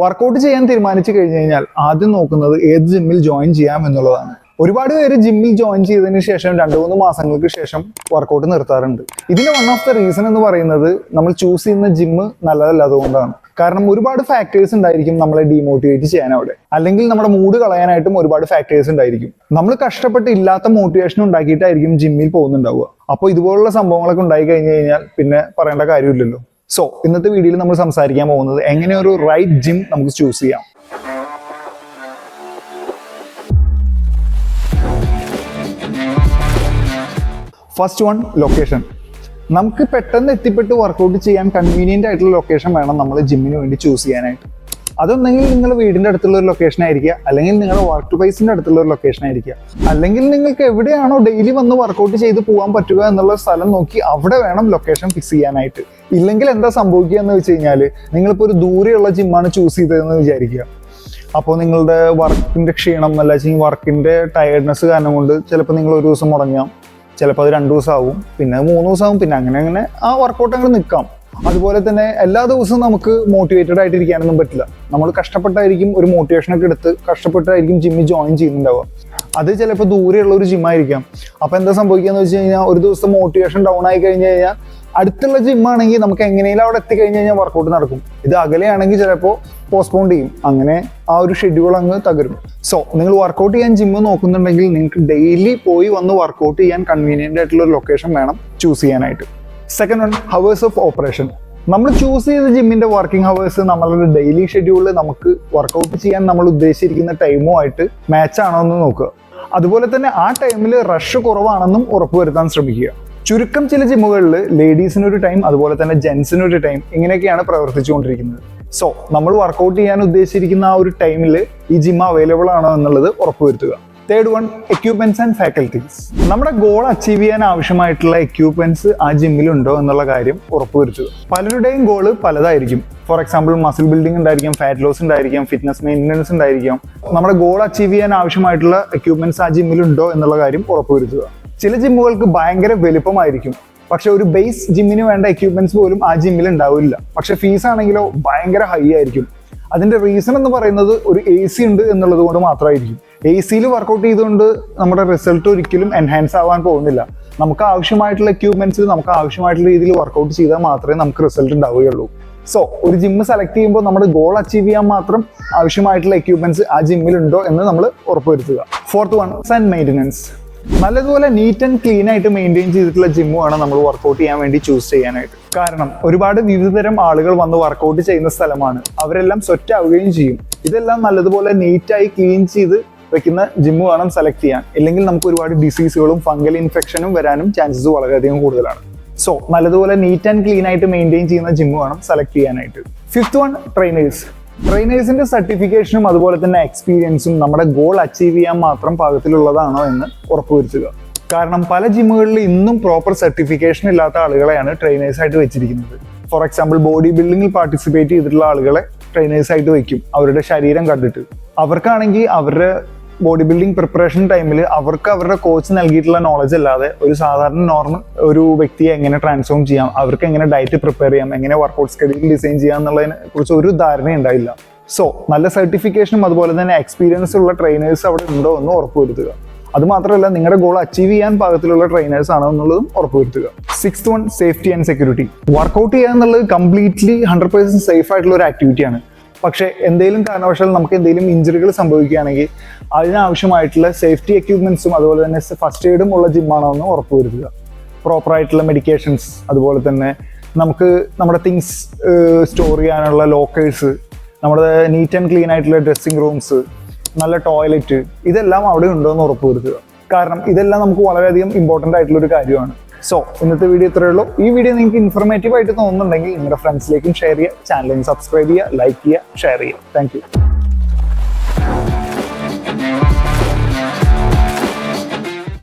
Workout ചെയ്യാൻ തീരുമാനിച്ചു കഴിഞ്ഞു കഴിഞ്ഞാൽ ആദ്യം നോക്കുന്നത് ഏത് ജിമ്മിൽ ജോയിൻ ചെയ്യാം എന്നുള്ളതാണ്. ഒരുപാട് പേര് ജിമ്മിൽ ജോയിൻ ചെയ്തതിന് ശേഷം രണ്ട് മൂന്ന് മാസങ്ങൾക്ക് ശേഷം വർക്കൗട്ട് നിർത്താറുണ്ട്. ഇതിന്റെ വൺ ഓഫ് ദ റീസൺ എന്ന് പറയുന്നത് നമ്മൾ ചൂസ് ചെയ്യുന്ന ജിമ്മ് നല്ലതല്ലാത്തതുകൊണ്ടാണ്. കാരണം ഒരുപാട് ഫാക്ടേഴ്സ് ഉണ്ടായിരിക്കും നമ്മളെ ഡീമോട്ടിവേറ്റ് ചെയ്യാൻ അവിടെ. അല്ലെങ്കിൽ നമ്മുടെ മൂഡ് കളയാനായിട്ടും ഒരുപാട് ഫാക്ടേഴ്സ് ഉണ്ടായിരിക്കും. നമ്മൾ കഷ്ടപ്പെട്ട് ഇല്ലാത്ത മോട്ടിവേഷൻ ഉണ്ടാക്കിയിട്ടായിരിക്കും ജിമ്മിൽ പോകുന്നുണ്ടാവുക. അപ്പോൾ ഇതുപോലുള്ള സംഭവങ്ങളൊക്കെ ഉണ്ടായി കഴിഞ്ഞു കഴിഞ്ഞാൽ പിന്നെ പറയേണ്ട കാര്യമില്ലല്ലോ. സോ ഇന്നത്തെ വീഡിയോയിൽ നമ്മൾ സംസാരിക്കാൻ പോകുന്നത് എങ്ങനെ ഒരു റൈറ്റ് ജിം നമുക്ക് ചൂസ് ചെയ്യാം. ഫസ്റ്റ് വൺ ലൊക്കേഷൻ നമുക്ക് പെട്ടെന്ന് എത്തിപ്പെട്ട് വർക്കൗട്ട് ചെയ്യാൻ കൺവീനിയന്റ് ആയിട്ടുള്ള ലൊക്കേഷൻ വേണം നമ്മൾ ജിമ്മിന് വേണ്ടി ചൂസ് ചെയ്യാനായിട്ട്. അതൊന്നെങ്കിൽ നിങ്ങൾ വീടിന്റെ അടുത്തുള്ള ഒരു ലൊക്കേഷൻ ആയിരിക്കുക. അല്ലെങ്കിൽ നിങ്ങളുടെ വർക്ക് പ്ലേസിന്റെ അടുത്തുള്ള ഒരു ലൊക്കേഷൻ ആയിരിക്കുക. അല്ലെങ്കിൽ നിങ്ങൾക്ക് എവിടെയാണോ ഡെയിലി വന്ന് വർക്കൗട്ട് ചെയ്ത് പോകാൻ പറ്റുക എന്നുള്ള സ്ഥലം നോക്കി അവിടെ വേണം ലൊക്കേഷൻ ഫിക്സ് ചെയ്യാനായിട്ട്. ഇല്ലെങ്കിൽ എന്താ സംഭവിക്കുക എന്ന് വെച്ച് കഴിഞ്ഞാൽ നിങ്ങളിപ്പോൾ ഒരു ദൂരെയുള്ള ജിമ്മാണ് ചൂസ് ചെയ്തതെന്ന് വിചാരിക്കുക. അപ്പോൾ നിങ്ങളുടെ വർക്കിന്റെ ക്ഷീണം അല്ല വെച്ചാൽ വർക്കിന്റെ ടയർഡ്നെസ് കാരണം കൊണ്ട് ചിലപ്പോൾ നിങ്ങൾ ഒരു ദിവസം മുടങ്ങാം. ചിലപ്പോൾ അത് രണ്ട് ദിവസം ആവും. പിന്നെ മൂന്ന് ദിവസം ആവും. പിന്നെ അങ്ങനെ അങ്ങനെ ആ വർക്കൗട്ട് അങ്ങനെ നിൽക്കാം. അതുപോലെ തന്നെ എല്ലാ ദിവസവും നമുക്ക് മോട്ടിവേറ്റഡ് ആയിട്ടിരിക്കാനൊന്നും പറ്റില്ല. നമ്മൾ കഷ്ടപ്പെട്ടായിരിക്കും ഒരു മോട്ടിവേഷൻ ഒക്കെ എടുത്ത് കഷ്ടപ്പെട്ടായിരിക്കും ജിമ്മിൽ ജോയിൻ ചെയ്യുന്നുണ്ടാവുക. അത് ചിലപ്പോൾ ദൂരെയുള്ള ഒരു ജിമ്മായിരിക്കാം അപ്പോൾ എന്താ സംഭവിക്കാന്ന് വെച്ച് കഴിഞ്ഞാൽ ഒരു ദിവസം മോട്ടിവേഷൻ ഡൗൺ ആയി കഴിഞ്ഞ് കഴിഞ്ഞാൽ അടുത്തുള്ള ജിമ്മാണെങ്കിൽ നമുക്ക് എങ്ങനെയും അവിടെ എത്തിക്കഴിഞ്ഞ് കഴിഞ്ഞാൽ വർക്കൗട്ട് നടക്കും. ഇത് അകലെയാണെങ്കിൽ ചിലപ്പോൾ പോസ്റ്റ്പോൺ ചെയ്യും. അങ്ങനെ ആ ഒരു ഷെഡ്യൂൾ അങ്ങ് തകരും. സോ നിങ്ങൾ വർക്കൗട്ട് ചെയ്യാൻ ജിമ്മ് നോക്കുന്നുണ്ടെങ്കിൽ നിങ്ങൾക്ക് ഡെയിലി പോയി വന്ന് വർക്കൗട്ട് ചെയ്യാൻ കൺവീനിയന്റ് ആയിട്ടുള്ള ഒരു ലൊക്കേഷൻ വേണം ചൂസ് ചെയ്യാനായിട്ട്. Second one hours of operation നമ്മൾ ചൂസ് ചെയ്ത ജിമ്മിന്റെ വർക്കിംഗ് ഹവേഴ്സ് നമ്മളുടെ ഡെയിലി ഷെഡ്യൂളിൽ നമുക്ക് വർക്കൗട്ട് ചെയ്യാൻ നമ്മൾ ഉദ്ദേശിച്ചിരിക്കുന്ന ടൈമുമായിട്ട് മാച്ച് ആണോ എന്ന് നോക്കുക. അതുപോലെ തന്നെ ആ ടൈമിൽ റഷ് കുറവാണെന്നും ഉറപ്പുവരുത്താൻ ശ്രമിക്കുക. ചുരുക്കം ചില ജിമ്മുകളിൽ ലേഡീസിനൊരു ടൈം അതുപോലെ തന്നെ ജെൻസിനൊരു ടൈം ഇങ്ങനെയൊക്കെയാണ് പ്രവർത്തിച്ചുകൊണ്ടിരിക്കുന്നത്. സോ നമ്മൾ വർക്കൗട്ട് ചെയ്യാൻ ഉദ്ദേശിച്ചിരിക്കുന്ന ആ ഒരു ടൈമിൽ ഈ ജിം അവൈലബിൾ ആണോ എന്നുള്ളത് ഉറപ്പുവരുത്തുക. Third one equipments and facilities നമ്മുടെ ഗോൾ അച്ചീവ് ചെയ്യാൻ ആവശ്യമായിട്ടുള്ള എക്യൂപ്മെന്റ്സ് ആ ജിമ്മിലുണ്ടോ എന്നുള്ള കാര്യം ഉറപ്പുവരുത്തുക പലരുടെയും ഗോൾ പലതായിരിക്കും. ഫോർ എക്സാമ്പിൾ മസിൽ ബിൽഡിംഗ് ഉണ്ടായിരിക്കും ഫാറ്റ് ലോസ് ഉണ്ടായിരിക്കും ഫിറ്റ്നസ് മെയിന്റനൻസ് ഉണ്ടായിരിക്കും. നമ്മുടെ ഗോൾ അച്ചീവ് ചെയ്യാൻ ആവശ്യമായിട്ടുള്ള എക്യൂപ്മെന്റ്സ് ആ ജിമ്മിലുണ്ടോ എന്നുള്ള കാര്യം ഉറപ്പുവരുത്തുക ചില ജിമ്മുകൾക്ക് ഭയങ്കര വലുപ്പമായിരിക്കും. പക്ഷെ ഒരു ബേസ് ജിമ്മിന് വേണ്ട എക്യൂപ്മെന്റ്സ് പോലും ആ ജിമ്മിൽ ഉണ്ടാവില്ല. പക്ഷെ ഫീസ് ആണെങ്കിലോ ഭയങ്കര ഹൈ ആയിരിക്കും. അതിന്റെ റീസൺ എന്ന് പറയുന്നത് ഒരു എ സി ഉണ്ട് എന്നുള്ളത് കൊണ്ട് മാത്രമായിരിക്കും. എ സിയിൽ വർക്കൗട്ട് ചെയ്തുകൊണ്ട് നമ്മുടെ റിസൾട്ട് ഒരിക്കലും എൻഹാൻസ് ആവാൻ പോകുന്നില്ല. നമുക്ക് ആവശ്യമായിട്ടുള്ള എക്യൂപ്മെന്റ്സിൽ നമുക്ക് ആവശ്യമായിട്ടുള്ള രീതിയിൽ വർക്കൗട്ട് ചെയ്താൽ മാത്രമേ നമുക്ക് റിസൾട്ട് ഉണ്ടാവുകയുള്ളൂ. സോ ഒരു ജിമ്മ് സെലക്ട് ചെയ്യുമ്പോൾ നമ്മുടെ ഗോൾ അച്ചീവ് ചെയ്യാൻ മാത്രം ആവശ്യമായിട്ടുള്ള എക്യൂപ്മെന്റ്സ് ആ ജിമ്മിൽ ഉണ്ടോ എന്ന് നമ്മൾ ഉറപ്പുവരുത്തുക. ഫോർത്ത് വൺ ആൻഡ് മെയിന്റനൻസ് നല്ലതുപോലെ നീറ്റ് ആൻഡ് ക്ലീൻ ആയിട്ട് മെയിന്റെയിൻ ചെയ്തിട്ടുള്ള ജിമ്മ് വേണം നമ്മൾ വർക്കൗട്ട് ചെയ്യാൻ വേണ്ടി ചൂസ് ചെയ്യാനായിട്ട്. കാരണം ഒരുപാട് വിവിധതരം ആളുകൾ വന്ന് വർക്കൗട്ട് ചെയ്യുന്ന സ്ഥലമാണ്. അവരെല്ലാം സ്വെറ്റ് ആവുകയും ചെയ്യും. ഇതെല്ലാം നല്ലതുപോലെ നീറ്റായി ക്ലീൻ ചെയ്ത് വെക്കുന്ന ജിമ്മ് വേണം സെലക്ട് ചെയ്യാൻ. ഇല്ലെങ്കിൽ നമുക്ക് ഒരുപാട് ഡിസീസുകളും ഫംഗൽ ഇൻഫെക്ഷനും വരാനും ചാൻസസ് വളരെയധികം കൂടുതലാണ്. സോ നല്ലതുപോലെ നീറ്റ് ആൻഡ് ക്ലീൻ ആയിട്ട് മെയിന്റെയിൻ ചെയ്യുന്ന ജിമ്മ് വേണം സെലക്ട് ചെയ്യാനായിട്ട്. ഫിഫ്ത്ത് വൺ ട്രെയിനേഴ്സ് ട്രെയിനേഴ്സിന്റെ സർട്ടിഫിക്കേഷനും അതുപോലെ തന്നെ എക്സ്പീരിയൻസും നമ്മുടെ ഗോൾ അച്ചീവ് ചെയ്യാൻ മാത്രം പാകത്തിലുള്ളതാണോ എന്ന് ഉറപ്പുവരുത്തുക. കാരണം പല ജിമ്മുകളിൽ ഇന്നും പ്രോപ്പർ സർട്ടിഫിക്കേഷൻ ഇല്ലാത്ത ആളുകളെയാണ് ട്രെയിനേഴ്സ് ആയിട്ട് വെച്ചിരിക്കുന്നത്. ഫോർ എക്സാമ്പിൾ ബോഡി ബിൽഡിങ്ങിൽ പാർട്ടിസിപ്പേറ്റ് ചെയ്തിട്ടുള്ള ആളുകളെ ട്രെയിനേഴ്സ് ആയിട്ട് വെക്കും. അവരുടെ ശരീരം കണ്ടിട്ട്. അവർക്കാണെങ്കിൽ അവരുടെ ബോഡി ബിൽഡിംഗ് പ്രിപ്പറേഷൻ ടൈമിൽ അവർക്ക് അവരുടെ കോച്ച് നൽകിയിട്ടുള്ള നോളജ് അല്ലാതെ ഒരു സാധാരണ നോർമൽ ഒരു വ്യക്തിയെ എങ്ങനെ ട്രാൻസ്ഫോം ചെയ്യാം അവർക്ക് എങ്ങനെ ഡയറ്റ് പ്രിപ്പയർ ചെയ്യാം എങ്ങനെ വർക്കൗട്ട് സ്കെഡ്യൂൾ ഡിസൈൻ ചെയ്യാം എന്നുള്ളതിനെ കുറിച്ച് ഒരു ധാരണ ഉണ്ടായില്ല. സോ നല്ല സർട്ടിഫിക്കേഷനും അതുപോലെ തന്നെ എക്സ്പീരിയൻസ് ഉള്ള ട്രെയിനേഴ്സ് അവിടെ ഉണ്ടോ എന്ന് ഉറപ്പുവരുത്തുക. അതുമാത്രമല്ല നിങ്ങളുടെ ഗോൾ അച്ചീവ് ചെയ്യാൻ പാകത്തിലുള്ള ട്രെയിനേഴ്സ് ആണോ എന്നുള്ളതും ഉറപ്പുവരുത്തുക. Six one safety and security workout ചെയ്യുക എന്നുള്ളത് കംപ്ലീറ്റ്ലി ഹൺഡ്രഡ് പെർസെന്റ് സേഫ് ആയിട്ടുള്ള ഒരു ആക്ടിവിറ്റിയാണ് പക്ഷേ എന്തെങ്കിലും കാരണവശാൽ നമുക്ക് എന്തെങ്കിലും ഇഞ്ചുറികൾ സംഭവിക്കുകയാണെങ്കിൽ അതിനാവശ്യമായിട്ടുള്ള സേഫ്റ്റി എക്യുപ്മെന്റ്സും അതുപോലെ തന്നെ ഫസ്റ്റ് എയ്ഡും ഉള്ള ജിമ്മാണോ എന്ന് ഉറപ്പുവരുത്തുക. പ്രോപ്പർ ആയിട്ടുള്ള മെഡിക്കേഷൻസ് അതുപോലെ തന്നെ നമുക്ക് നമ്മുടെ തിങ്സ് സ്റ്റോർ ചെയ്യാനുള്ള ലോക്കേഴ്സ് നമ്മുടെ നീറ്റ് ആൻഡ് ക്ലീൻ ആയിട്ടുള്ള ഡ്രസ്സിംഗ് റൂംസ് നല്ല ടോയ്ലറ്റ് ഇതെല്ലാം അവിടെ ഉണ്ടോ എന്ന് ഉറപ്പുവരുത്തുക. കാരണം ഇതെല്ലാം നമുക്ക് വളരെയധികം ഇമ്പോർട്ടന്റ് ആയിട്ടുള്ള ഒരു കാര്യമാണ്. സോ ഇന്നത്തെ വീഡിയോ ഇത്രയേ ഉള്ളൂ. ഈ വീഡിയോ നിങ്ങൾക്ക് ഇൻഫർമേറ്റീവ് ആയിട്ട് തോന്നുന്നുണ്ടെങ്കിൽ നിങ്ങളുടെ ഫ്രണ്ട്സിലേക്കും ഷെയർ ചെയ്യുക ചാനലിന് സബ്സ്ക്രൈബ് ചെയ്യുക ലൈക്ക് ചെയ്യുക ഷെയർ ചെയ്യുക. താങ്ക്